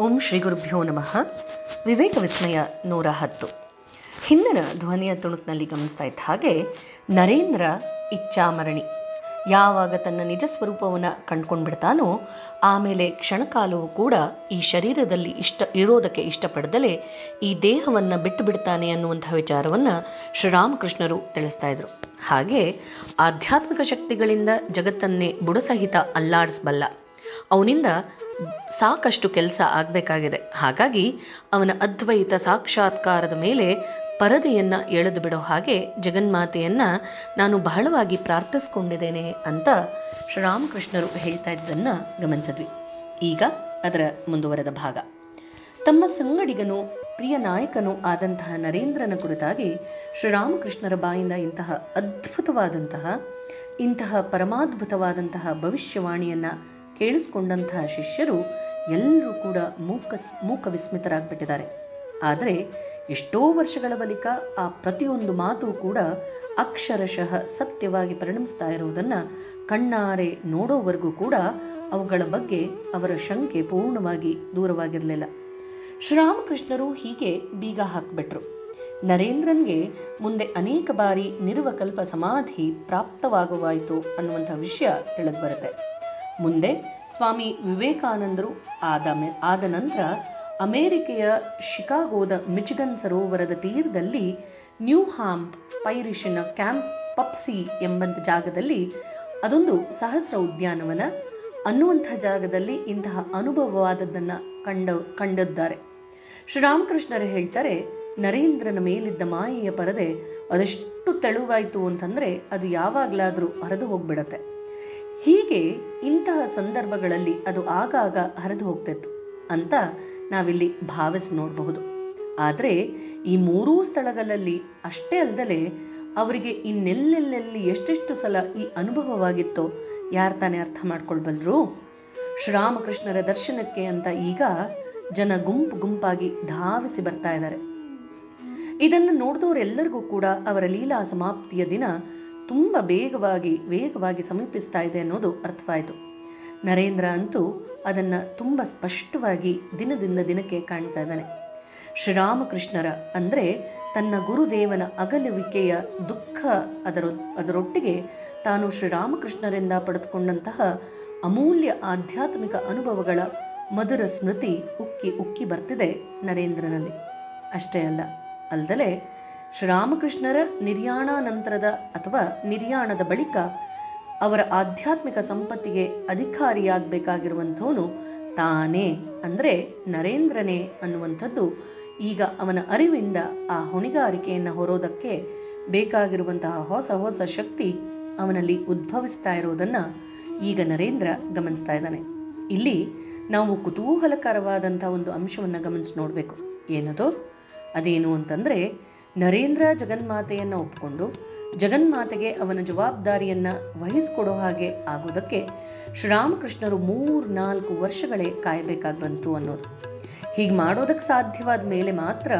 ಓಂ ಶ್ರೀ ಗುರುಭ್ಯೋ ನಮಃ. ವಿವೇಕ ವಿಸ್ಮಯ ನೂರ ಹತ್ತು. ಹಿಂದಿನ ಧ್ವನಿಯ ತುಣುಕ್ನಲ್ಲಿ ಗಮನಿಸ್ತಾ ಇದ್ದ ಹಾಗೆ ನರೇಂದ್ರ ಇಚ್ಛಾಮರಣಿ. ಯಾವಾಗ ತನ್ನ ನಿಜ ಸ್ವರೂಪವನ್ನು ಕಂಡುಕೊಂಡ್ಬಿಡ್ತಾನೋ ಆಮೇಲೆ ಕ್ಷಣಕಾಲವೂ ಕೂಡ ಈ ಶರೀರದಲ್ಲಿ ಇಷ್ಟ, ಇರೋದಕ್ಕೆ ಇಷ್ಟಪಡದಲೇ ಈ ದೇಹವನ್ನು ಬಿಟ್ಟು ಬಿಡ್ತಾನೆ ಅನ್ನುವಂಥ ವಿಚಾರವನ್ನು ಶ್ರೀರಾಮಕೃಷ್ಣರು ತಿಳಿಸ್ತಾ ಇದ್ರು. ಹಾಗೆ ಆಧ್ಯಾತ್ಮಿಕ ಶಕ್ತಿಗಳಿಂದ ಜಗತ್ತನ್ನೇ ಬುಡಸಹಿತ ಅಲ್ಲಾಡಿಸಬಲ್ಲ. ಅವನಿಂದ ಸಾಕಷ್ಟು ಕೆಲಸ ಆಗಬೇಕಾಗಿದೆ. ಹಾಗಾಗಿ ಅವನ ಅದ್ವೈತ ಸಾಕ್ಷಾತ್ಕಾರದ ಮೇಲೆ ಪರದೆಯನ್ನು ಎಳೆದು ಬಿಡೋ ಹಾಗೆ ಜಗನ್ಮಾತೆಯನ್ನು ನಾನು ಬಹಳವಾಗಿ ಪ್ರಾರ್ಥಿಸ್ಕೊಂಡಿದ್ದೇನೆ ಅಂತ ಶ್ರೀರಾಮಕೃಷ್ಣರು ಹೇಳ್ತಾ ಇದ್ದನ್ನು ಗಮನಿಸಿದ್ವಿ. ಈಗ ಅದರ ಮುಂದುವರೆದ ಭಾಗ. ತಮ್ಮ ಸಂಗಡಿಗನು, ಪ್ರಿಯ ನಾಯಕನೂ ಆದಂತಹ ನರೇಂದ್ರನ ಕುರಿತಾಗಿ ಶ್ರೀರಾಮಕೃಷ್ಣರ ಬಾಯಿಂದ ಇಂತಹ ಅದ್ಭುತವಾದಂತಹ, ಇಂತಹ ಪರಮಾದ್ಭುತವಾದಂತಹ ಭವಿಷ್ಯವಾಣಿಯನ್ನು ಕೇಳಿಸ್ಕೊಂಡಂತಹ ಶಿಷ್ಯರು ಎಲ್ಲರೂ ಕೂಡ ಮೂಕ ಮೂಕ ವಿಸ್ಮಿತರಾಗ್ಬಿಟ್ಟಿದ್ದಾರೆ. ಆದರೆ ಎಷ್ಟೋ ವರ್ಷಗಳ ಬಳಿಕ ಆ ಪ್ರತಿಯೊಂದು ಮಾತು ಕೂಡ ಅಕ್ಷರಶಃ ಸತ್ಯವಾಗಿ ಪರಿಣಮಿಸ್ತಾ ಇರುವುದನ್ನು ಕಣ್ಣಾರೆ ನೋಡೋವರೆಗೂ ಕೂಡ ಅವುಗಳ ಬಗ್ಗೆ ಅವರ ಶಂಕೆ ಪೂರ್ಣವಾಗಿ ದೂರವಾಗಿರಲಿಲ್ಲ. ಶ್ರೀರಾಮಕೃಷ್ಣರು ಹೀಗೆ ಬೀಗ ಹಾಕ್ಬಿಟ್ರು. ನರೇಂದ್ರನ್ಗೆ ಮುಂದೆ ಅನೇಕ ಬಾರಿ ನಿರ್ವಕಲ್ಪ ಸಮಾಧಿ ಪ್ರಾಪ್ತವಾಗುವಾಯಿತು ಅನ್ನುವಂಥ ವಿಷಯ ತಿಳಿದು ಬರುತ್ತೆ. ಮುಂದೆ ಸ್ವಾಮಿ ವಿವೇಕಾನಂದರು ಆದ ಆದ ನಂತರ ಅಮೇರಿಕೆಯ ಶಿಕಾಗೋದ ಮಿಚಿಗನ್ ಸರೋವರದ ತೀರದಲ್ಲಿ ನ್ಯೂ ಹಾಂಪ್ ಪೈರಿಷಿನ ಕ್ಯಾಂಪ್ ಪಪ್ಸಿ ಎಂಬಂಥ ಜಾಗದಲ್ಲಿ ಅದೊಂದು ಸಹಸ್ರ ಉದ್ಯಾನವನ ಅನ್ನುವಂಥ ಜಾಗದಲ್ಲಿ ಇಂತಹ ಅನುಭವವಾದದ್ದನ್ನು ಕಂಡ, ಕಂಡಿದ್ದಾರೆ. ಶ್ರೀರಾಮಕೃಷ್ಣರು ಹೇಳ್ತಾರೆ, ನರೇಂದ್ರನ ಮೇಲಿದ್ದ ಮಾಯೆಯ ಪರದೆ ಅದೆಷ್ಟು ತೆಳುವಾಯಿತು ಅಂತಂದರೆ ಅದು ಯಾವಾಗಲಾದರೂ ಹರಿದು ಹೋಗ್ಬಿಡತ್ತೆ. ಹೀಗೆ ಇಂತಹ ಸಂದರ್ಭಗಳಲ್ಲಿ ಅದು ಆಗಾಗ ಹರಿದು ಹೋಗ್ತಿತ್ತು ಅಂತ ನಾವಿಲ್ಲಿ ಭಾವಿಸಿ ನೋಡಬಹುದು. ಆದರೆ ಈ ಮೂರೂ ಸ್ಥಳಗಳಲ್ಲಿ ಅಷ್ಟೇ ಅಲ್ಲದೆ ಅವರಿಗೆ ಇನ್ನೆಲ್ಲೆಲ್ಲೆಲ್ಲಿ ಎಷ್ಟೆಷ್ಟು ಸಲ ಈ ಅನುಭವವಾಗಿತ್ತೋ ಯಾರು ತಾನೇ ಅರ್ಥ ಮಾಡ್ಕೊಳ್ಬಲ್ರು? ಶ್ರೀರಾಮಕೃಷ್ಣರ ದರ್ಶನಕ್ಕೆ ಅಂತ ಈಗ ಜನ ಗುಂಪು ಗುಂಪಾಗಿ ಧಾವಿಸಿ ಬರ್ತಾ ಇದ್ದಾರೆ. ಇದನ್ನು ನೋಡಿದವರೆಲ್ಲರಿಗೂ ಕೂಡ ಅವರ ಲೀಲಾ ಸಮಾಪ್ತಿಯ ದಿನ ತುಂಬ ಬೇಗವಾಗಿ ವೇಗವಾಗಿ ಸಮೀಪಿಸ್ತಾ ಇದೆ ಅನ್ನೋದು ಅರ್ಥವಾಯಿತು. ನರೇಂದ್ರ ಅಂತೂ ಅದನ್ನು ತುಂಬ ಸ್ಪಷ್ಟವಾಗಿ ದಿನದಿಂದ ದಿನಕ್ಕೆ ಕಾಣ್ತಾ ಇದ್ದಾನೆ. ಶ್ರೀರಾಮಕೃಷ್ಣರ ಅಂದರೆ ತನ್ನ ಗುರುದೇವನ ಅಗಲುವಿಕೆಯ ದುಃಖ ಅದರ, ಅದರೊಟ್ಟಿಗೆ ತಾನು ಶ್ರೀರಾಮಕೃಷ್ಣರಿಂದ ಪಡೆದುಕೊಂಡಂತಹ ಅಮೂಲ್ಯ ಆಧ್ಯಾತ್ಮಿಕ ಅನುಭವಗಳ ಮಧುರ ಸ್ಮೃತಿ ಉಕ್ಕಿ ಉಕ್ಕಿ ಬರ್ತಿದೆ ನರೇಂದ್ರನಲ್ಲಿ. ಅಷ್ಟೇ ಅಲ್ಲ ಅಲ್ಲದೆ ಶ್ರೀರಾಮಕೃಷ್ಣರ ನಿರ್ಯಾಣಾನಂತರದ ಅಥವಾ ನಿರ್ಯಾಣದ ಬಳಿಕ ಅವರ ಆಧ್ಯಾತ್ಮಿಕ ಸಂಪತ್ತಿಗೆ ಅಧಿಕಾರಿಯಾಗಬೇಕಾಗಿರುವಂಥವನು ತಾನೇ ಅಂದರೆ ನರೇಂದ್ರನೇ ಅನ್ನುವಂಥದ್ದು ಈಗ ಅವನ ಅರಿವಿಂದ ಆ ಹೊಣೆಗಾರಿಕೆಯನ್ನು ಹೊರೋದಕ್ಕೆ ಬೇಕಾಗಿರುವಂತಹ ಹೊಸ ಹೊಸ ಶಕ್ತಿ ಅವನಲ್ಲಿ ಉದ್ಭವಿಸ್ತಾ ಇರೋದನ್ನು ಈಗ ನರೇಂದ್ರ ಗಮನಿಸ್ತಾ ಇದ್ದಾನೆ. ಇಲ್ಲಿ ನಾವು ಕುತೂಹಲಕರವಾದಂಥ ಒಂದು ಅಂಶವನ್ನು ಗಮನಿಸಿ ನೋಡಬೇಕು. ಏನದು? ಅದೇನು ಅಂತಂದರೆ ನರೇಂದ್ರ ಜಗನ್ಮಾತೆಯನ್ನು ಒಪ್ಪಿಕೊಂಡು ಜಗನ್ಮಾತೆಗೆ ಅವನ ಜವಾಬ್ದಾರಿಯನ್ನ ವಹಿಸ್ಕೊಡೋ ಹಾಗೆ ಆಗೋದಕ್ಕೆ ಶ್ರೀರಾಮಕೃಷ್ಣರು ಮೂರು ನಾಲ್ಕು ವರ್ಷಗಳೇ ಕಾಯಬೇಕಾಗಿ ಬಂತು ಅನ್ನೋದು. ಹೀಗೆ ಮಾಡೋದಕ್ಕೆ ಸಾಧ್ಯವಾದ ಮೇಲೆ ಮಾತ್ರ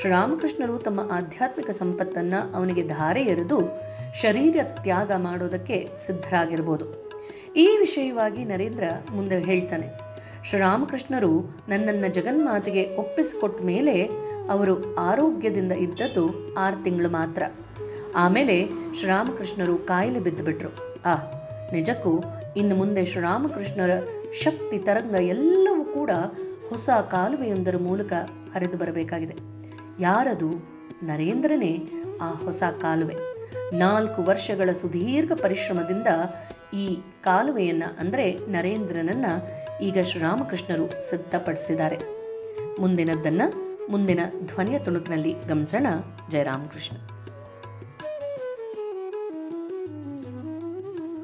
ಶ್ರೀರಾಮಕೃಷ್ಣರು ತಮ್ಮ ಆಧ್ಯಾತ್ಮಿಕ ಸಂಪತ್ತನ್ನ ಅವನಿಗೆ ಧಾರೆ ಎರೆದು ಶರೀರ ತ್ಯಾಗ ಮಾಡೋದಕ್ಕೆ ಸಿದ್ಧರಾಗಿರ್ಬೋದು. ಈ ವಿಷಯವಾಗಿ ನರೇಂದ್ರ ಮುಂದೆ ಹೇಳ್ತಾನೆ, ಶ್ರೀರಾಮಕೃಷ್ಣರು ನನ್ನನ್ನು ಜಗನ್ಮಾತೆಗೆ ಒಪ್ಪಿಸಿಕೊಟ್ಟ ಮೇಲೆ ಅವರು ಆರೋಗ್ಯದಿಂದ ಇದ್ದದ್ದು ಆರು ತಿಂಗಳು ಮಾತ್ರ. ಆಮೇಲೆ ಶ್ರೀರಾಮಕೃಷ್ಣರು ಕಾಯಿಲೆ ಬಿದ್ದುಬಿಟ್ರು. ಆ, ನಿಜಕ್ಕೂ ಇನ್ನು ಮುಂದೆ ಶ್ರೀರಾಮಕೃಷ್ಣರ ಶಕ್ತಿ ತರಂಗ ಎಲ್ಲವೂ ಕೂಡ ಹೊಸ ಕಾಲುವೆಯೊಂದರ ಮೂಲಕ ಹರಿದು ಬರಬೇಕಾಗಿದೆ. ಯಾರದು? ನರೇಂದ್ರನೇ ಆ ಹೊಸ ಕಾಲುವೆ. ನಾಲ್ಕು ವರ್ಷಗಳ ಸುದೀರ್ಘ ಪರಿಶ್ರಮದಿಂದ ಈ ಕಾಲುವೆಯನ್ನ, ಅಂದರೆ ನರೇಂದ್ರನನ್ನ, ಈಗ ಶ್ರೀರಾಮಕೃಷ್ಣರು ಸಿದ್ಧಪಡಿಸಿದ್ದಾರೆ. ಮುಂದಿನದ್ದನ್ನ ಮುಂದಿನ ಧ್ವನಿಯ ತುಣುಕಿನಲ್ಲಿ ಗಮನಿಸೋಣ. ಜಯರಾಮಕೃಷ್ಣ.